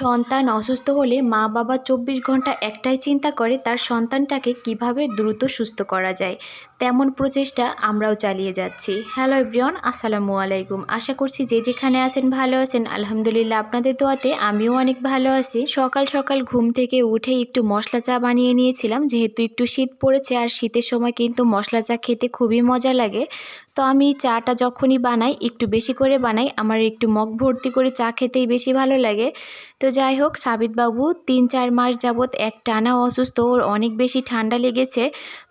সন্তান অসুস্থ হলে মা বাবা চব্বিশ ঘণ্টা একটাই চিন্তা করে তার সন্তানটাকে কীভাবে দ্রুত সুস্থ করা যায়। তেমন প্রচেষ্টা আমরাও চালিয়ে যাচ্ছি। হ্যালো এভরিওয়ান, আসসালামু আলাইকুম। আশা করছি যে যেখানে আছেন ভালো আছেন। আলহামদুলিল্লাহ আপনাদের দোয়াতে আমিও অনেক ভালো আছি। সকাল সকাল ঘুম থেকে উঠে একটু মশলা চা বানিয়ে নিয়েছিলাম। যেহেতু একটু শীত পড়েছে আর শীতের সময় কিন্তু মশলা চা খেতে খুবই মজা লাগে। তো আমি চাটা যখনই বানাই একটু বেশি করে বানাই। আমার একটু মগ ভর্তি করে চা খেতেই বেশি ভালো লাগে। তো যাই হোক, সাবিতবাবু, তিন চার মাস যাবৎ এক টানা অসুস্থ, ওর অনেক বেশি ঠান্ডা লেগেছে।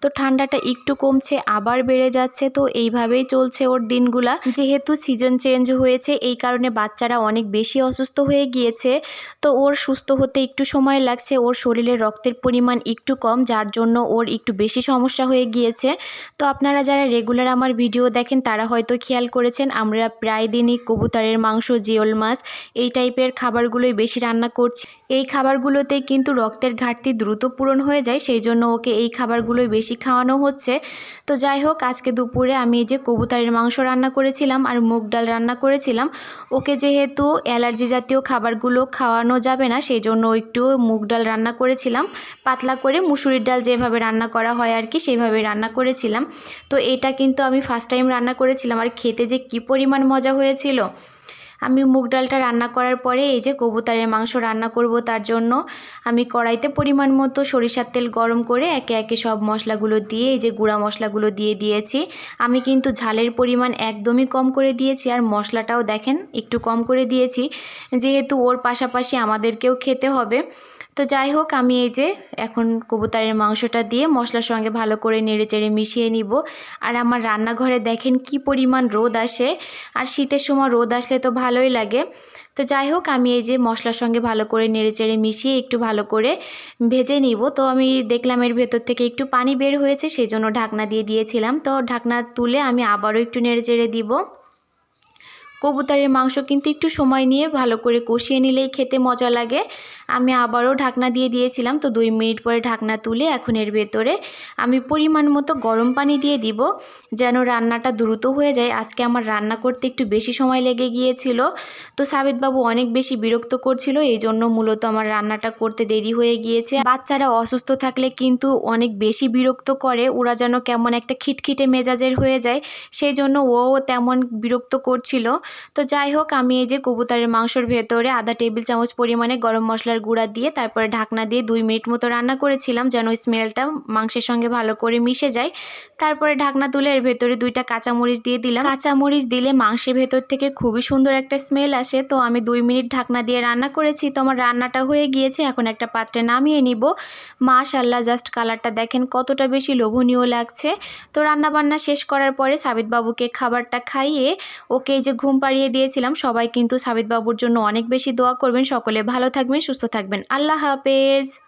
তো ঠান্ডাটা একটু কমছে, আবার বেড়ে যাচ্ছে, তো এইভাবেই চলছে ওর দিনগুলা। যেহেতু সিজন চেঞ্জ হয়েছে, এই কারণে বাচ্চারা অনেক বেশি অসুস্থ হয়ে গিয়েছে। তো ওর সুস্থ হতে একটু সময় লাগছে, ওর শরীরে রক্তের পরিমাণ একটু কম, যার জন্য ওর একটু বেশি সমস্যা হয়ে গিয়েছে। তো আপনারা যারা রেগুলার আমার ভিডিও দেখেন, তারা হয়তো খেয়াল করেছেন, আমরা প্রায় দিনই কবুতরের মাংস, জিওল মাছ, এই টাইপের খাবারগুলোই বেশি রান্না করছি। এই খাবারগুলোতে কিন্তু রক্তের ঘাটতি দ্রুত পূরণ হয়ে যায়, সেই জন্য ওকে এই খাবারগুলোই বেশি খাওয়ানো হচ্ছে। তো যাই হোক, আজকে দুপুরে আমি এই যে কবুতরের মাংস রান্না করেছিলাম আর মুগ ডাল রান্না করেছিলাম। ওকে যেহেতু অ্যালার্জি জাতীয় খাবারগুলো খাওয়ানো যাবে না, সেই জন্য একটু মুগ ডাল রান্না করেছিলাম। পাতলা করে মুসুরির ডাল যেভাবে রান্না করা হয় আর কি, সেইভাবে রান্না করেছিলাম। তো এটা কিন্তু আমি ফার্স্ট টাইম রান্না করেছিলাম। আর খেতে যে কী পরিমাণ মজা হয়েছিল! আমি মুগ ডালটা রান্না করার পরে এই যে কবুতরের মাংস রান্না করব তার জন্য আমি কড়াইতে পরিমাণ মতো সরিষার তেল গরম করে একে একে সব মশলাগুলো দিয়ে, এই যে গুঁড়া মশলাগুলো দিয়ে দিয়েছি। আমি কিন্তু ঝালের পরিমাণ একদমই কম করে দিয়েছি আর মশলাটাও দেখেন একটু কম করে দিয়েছি। যেহেতু ওর পাশাপাশি আমাদেরকেও খেতে হবে। তো যাই হোক, আমি এই যে এখন কবুতরের মাংসটা দিয়ে মশলার সঙ্গে ভালো করে নেড়ে চেড়ে মিশিয়ে নিব। আর আমার রান্নাঘরে দেখেন কি পরিমাণ রোদ আসে। আর শীতের সময় রোদ আসলে তো ভালোই লাগে। তো যাই হোক, আমি এই যে মশলার সঙ্গে ভালো করে নেড়ে চেড়ে মিশিয়ে একটু ভালো করে ভেজে নিব। তো আমি দেখলাম এর ভেতর থেকে একটু পানি বের হয়েছে সেই জন্য ঢাকনা দিয়ে দিয়েছিলাম। তো ঢাকনা তুলে আমি আবারও একটু নেড়ে চেড়ে দিব। কবুতরের মাংস কিন্তু একটু সময় নিয়ে ভালো করে কষিয়ে নিলেই খেতে মজা লাগে। আমি আবারও ঢাকনা দিয়ে দিয়েছিলাম, তো দুই মিনিট পরে ঢাকনা তুলে এখন এর ভেতরে আমি পরিমাণ মতো গরম পানি দিয়ে দিব যেন রান্নাটা দ্রুত হয়ে যায়। আজকে আমার রান্না করতে একটু বেশি সময় লেগে গিয়েছিল, তো সাবিতবাবু অনেক বেশি বিরক্ত করছিল এই জন্য মূলত আমার রান্নাটা করতে দেরি হয়ে গিয়েছে। বাচ্চারা অসুস্থ থাকলে কিন্তু অনেক বেশি বিরক্ত করে, ওরা যেন কেমন একটা খিটখিটে মেজাজের হয়ে যায় সেই জন্য ও তেমন বিরক্ত করছিল। তো যাই হোক, আমি এই যে কবুতরের মাংসর ভেতরে আধা টেবিল চামচ পরিমাণে গরম মশলার গুঁড়া দিয়ে তারপরে ঢাকনা দিয়ে দুই মিনিট মতো রান্না করেছিলাম যেন স্মেলটা মাংসের সঙ্গে ভালো করে মিশে যায়। তারপরে ঢাকনা তুলে এর ভেতরে দুইটা কাঁচামরিচ দিয়ে দিলাম। কাঁচামরিচ দিলে মাংসের ভেতর থেকে খুবই সুন্দর একটা স্মেল আসে। তো আমি দুই মিনিট ঢাকনা দিয়ে রান্না করেছি। তো আমার রান্নাটা হয়ে গিয়েছে। এখন একটা পাত্রে নামিয়ে নিব। মাশাল্লাহ জাস্ট কালারটা দেখেন কতটা বেশি লোভনীয় লাগছে। তো রান্না বান্না শেষ করার পরে সাবিতবাবুকে খাবারটা খাইয়ে ওকে যে ঘুম পাড়িয়ে দিয়েছিলাম। সবাই কিন্তু সাবিতবাবুর জন্য অনেক বেশি দোয়া করবেন। সকলে ভালো থাকবেন, সুস্থ থাকবেন। আল্লাহ হাফেজ।